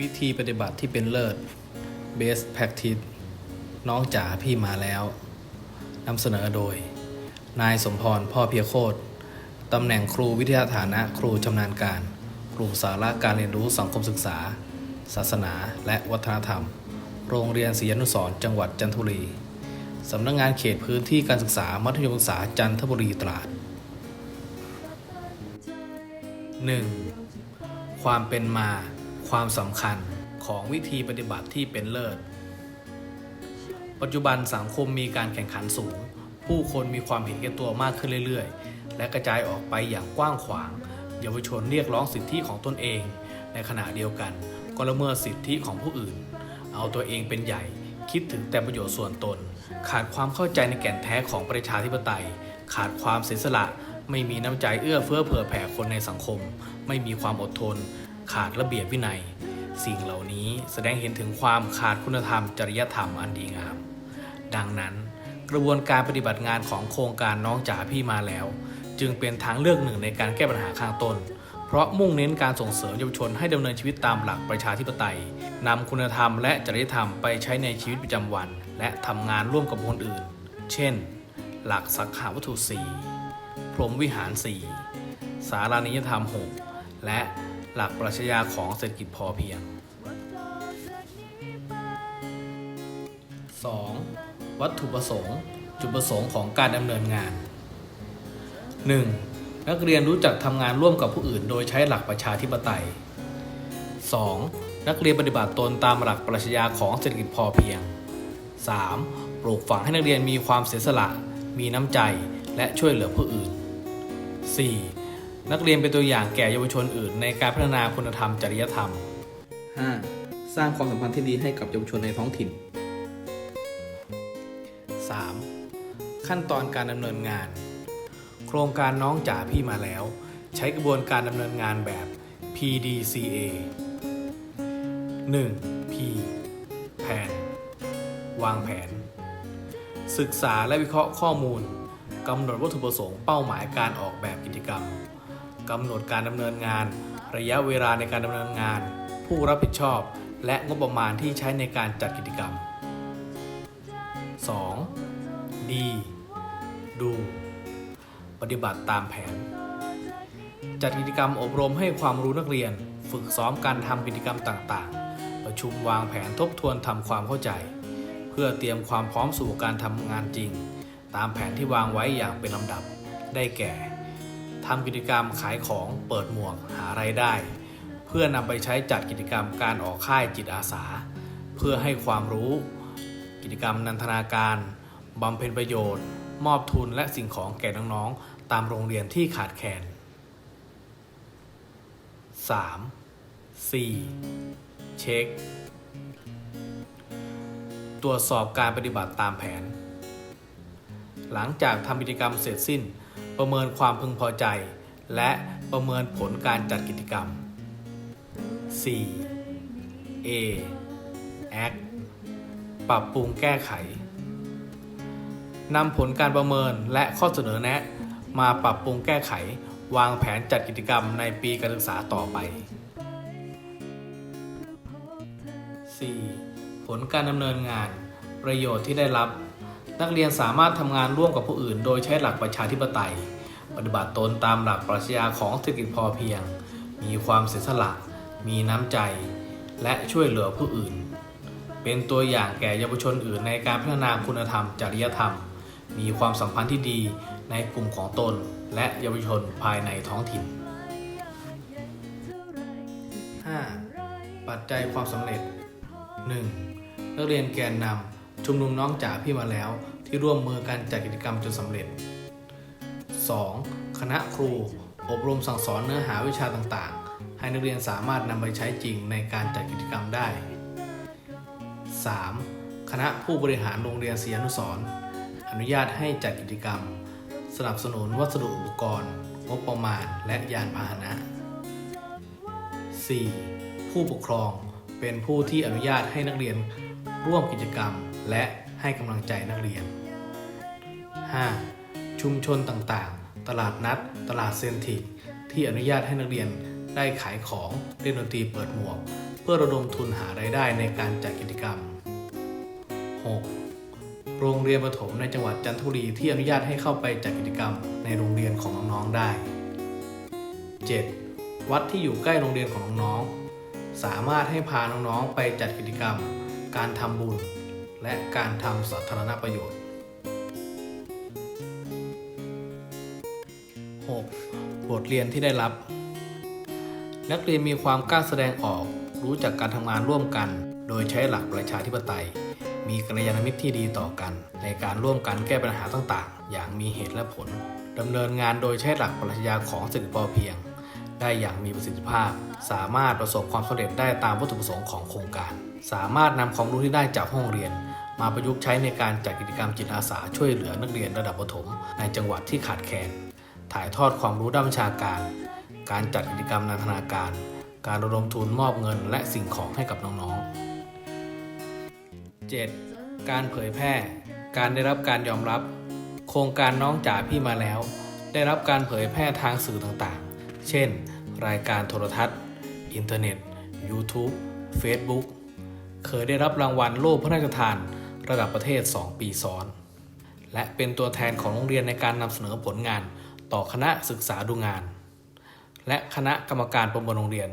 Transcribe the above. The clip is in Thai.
วิธีปฏิบัติที่เป็นเลิศ Best Practice น้องจ๋าพี่มาแล้วนำเสนอโดย นายสมพรพ่อเพียโคตรตำแหน่งครูวิทยาฐานะครูชำนาญการ กลุ่มสาระการเรียนรู้สังคมศึกษา ศาสนาและวัฒนธรรม โรงเรียนศรีอนุสรจังหวัดจันทบุรีสำนักงานเขตพื้นที่การศึกษามัธยมศึกษาจันทบุรีตราด 1. ความเป็นมา ความสำคัญของวิธีปฏิบัติที่เป็นเลิศ ปัจจุบันสังคมมีการแข่งขันสูง ผู้คนมีความเห็นแก่ตัวมากขึ้นเรื่อยๆ และกระจายออกไปอย่างกว้างขวาง เยาวชนเรียกร้องสิทธิของตนเอง ในขณะเดียวกัน ก็ละเมิดสิทธิของผู้อื่น เอาตัวเองเป็นใหญ่ คิดถึงแต่ประโยชน์ส่วนตน ขาดความเข้าใจในแก่นแท้ของประชาธิปไตย ขาดความเสียสละ ไม่มีน้ำใจเอื้อเฟื้อเผื่อแผ่คนในสังคม ไม่มีความอดทน ขาดระเบียบวินัย สิ่งเหล่านี้แสดงเห็นถึงความขาดคุณธรรม จริยธรรมอันดีงาม ดังนั้น กระบวนการปฏิบัติงานของโครงการน้องจ๋าพี่มาแล้ว จึงเป็นทางเลือกหนึ่งในการแก้ปัญหาข้างต้น เพราะมุ่งเน้นการส่งเสริมเยาวชนให้ดำเนินชีวิตตามหลักประชาธิปไตยนำคุณธรรมและจริยธรรมไปใช้ในชีวิตประจำวัน และทำงานร่วมกับคนอื่น เช่น หลักสักขาวัตถุ4พรหมวิหาร 4 สารานิยธรรม 6 และ หลักปรัชญาของเศรษฐกิจพอเพียง 2. วัตถุประสงค์ จุดประสงค์ของการดำเนินงาน 1. นักเรียนรู้จักทำงานร่วมกับผู้อื่น โดยใช้หลักประชาธิปไตย 2. นักเรียนปฏิบัติตนตามหลักปรัชญาของเศรษฐกิจพอเพียง 3. ปลูกฝังให้นักเรียนมีความเสียสละ มีน้ำใจ และช่วยเหลือผู้อื่น 4. นักเรียนเป็นตัวอย่างแก่เยาวชนอื่น ในการพัฒนาคุณธรรมจริยธรรม 5. สร้างความสัมพันธ์ที่ดีให้กับเยาวชนในท้องถิ่น 3. ขั้นตอนการดำเนินงาน โครงการน้องจ๋าพี่มาแล้ว ใช้กระบวนการดำเนินงานแบบ PDCA 1. P แผน วางแผน ศึกษาและวิเคราะห์ข้อมูลกำหนดวัตถุประสงค์เป้าหมายการออกแบบกิจกรรม กำหนดการดำเนินงาน ระยะเวลาในการดำเนินงาน ผู้รับผิดชอบ และงบประมาณที่ใช้ในการจัดกิจกรรม 2. D ดู ปฏิบัติตามแผน จัดกิจกรรมอบรมให้ความรู้นักเรียน ฝึกซ้อมการทำกิจกรรมต่างๆ ประชุมวางแผนทบทวนทำความเข้าใจ เพื่อเตรียมความพร้อมสู่การทำงานจริง ตามแผนที่วางไว้อย่างเป็นลำดับ ได้แก่ ทำกิจกรรมขายของเปิดหมวกหาไรายได้ เพื่อนำไปใช้จัดกิจกรรมการออกค่ายจิตอาสา เพื่อให้ความรู้ กิจกรรมนันทนาการบำเพ็ญประโยชน์ มอบทุนและสิ่งของแก่น้องๆ ตามโรงเรียนที่ขาดแคลน 3. 4. เช็ค ตรวจสอบการปฏิบัติตามแผน หลังจากทำกิจกรรมเสร็จสิ้น ประเมินความพึงพอใจ และประเมินผลการจัดกิจกรรม 4. A Act ปรับปรุงแก้ไขนำผลการประเมินและข้อเสนอแนะ มาปรับปรุงแก้ไข วางแผนจัดกิจกรรมในปีการศึกษาต่อไป 4. ผลการดำเนินงาน ประโยชน์ที่ได้รับ นักเรียนสามารถทำงานร่วมกับผู้อื่น โดยใช้หลักประชาธิปไตย ปฏิบัติตนตามหลักปรัชญาของเศรษฐกิจพอเพียง มีความเสียสละ มีน้ำใจ และช่วยเหลือผู้อื่น เป็นตัวอย่างแก่เยาวชนอื่นในการพัฒนาคุณธรรม จริยธรรม มีความสัมพันธ์ที่ดีในกลุ่มของตน และเยาวชนภายในท้องถิ่น 5. ปัจจัยความสำเร็จ 1. นักเรียนแกนนำ ชุมนุมน้องจ๋าพี่มาแล้ว ที่ร่วมมือกันจัดกิจกรรมจนสำเร็จ 2. คณะครู อบรมสั่งสอนเนื้อหาวิชาต่างๆ ให้นักเรียนสามารถนำไปใช้จริงในการจัดกิจกรรมได้ 3. คณะผู้บริหารโรงเรียนศรีอนุสร์อนุญาตให้จัดกิจกรรม สนับสนุนวัสดุอุปกรณ์ งบประมาณ และยานพาหนะ 4. ผู้ปกครองเป็นผู้ที่อนุญาตให้นักเรียนร่วมกิจกรรม และให้กำลังใจนักเรียน 5. ชุมชนต่างๆ ตลาดนัด ตลาดเซนทริกที่อนุญาตให้นักเรียนได้ขายของเล่นดนตรีเปิดหมวก เพื่อระดมทุนหารายได้ในการจัดกิจกรรม 6. โรงเรียนประถมในจังหวัดจันทบุรีที่อนุญาตให้เข้าไปจัดกิจกรรมในโรงเรียนของน้องๆได้ 7. วัดที่อยู่ใกล้โรงเรียนของน้องๆสามารถให้พาน้องๆไปจัดกิจกรรม การทำบุญ และการทำสาธารณประโยชน์ 6. บทเรียนที่ได้รับ นักเรียนมีความกล้าแสดงออก รู้จักการทำงานร่วมกัน โดยใช้หลักประชาธิปไตย มีกัลยาณมิตรที่ดีต่อกัน ในการร่วมกันแก้ปัญหาต่างๆ อย่างมีเหตุและผลดำเนินงานโดยใช้หลักปรัชญาของเศรษฐกิจพอเพียง ได้อย่างมีประสิทธิภาพ สามารถประสบความสำเร็จได้ตามวัตถุประสงค์ของโครงการ สามารถนำความรู้ที่ได้จากห้องเรียน มาประยุกต์ใช้ในการจัดกิจกรรมจิตอาสาช่วยเหลือนักเรียนระดับประถม ในจังหวัดที่ขาดแคลน ถ่ายทอดความรู้ด้านวิชาการ การจัดกิจกรรมนันทนาการ การระดมทุนมอบเงินและสิ่งของให้กับน้องๆ 7. การเผยแพร่ การได้รับการยอมรับ โครงการน้องจ๋าพี่มาแล้ว ได้รับการเผยแพร่ทางสื่อต่างๆ เช่น รายการโทรทัศน์ อินเทอร์เน็ต YouTube Facebook เคยได้รับรางวัลโล่พระราชทาน ระดับประเทศ 2 ปีซ้อน และเป็นตัวแทนของโรงเรียนในการนำเสนอผลงานต่อคณะศึกษาดูงาน และคณะกรรมการประเมินโรงเรียน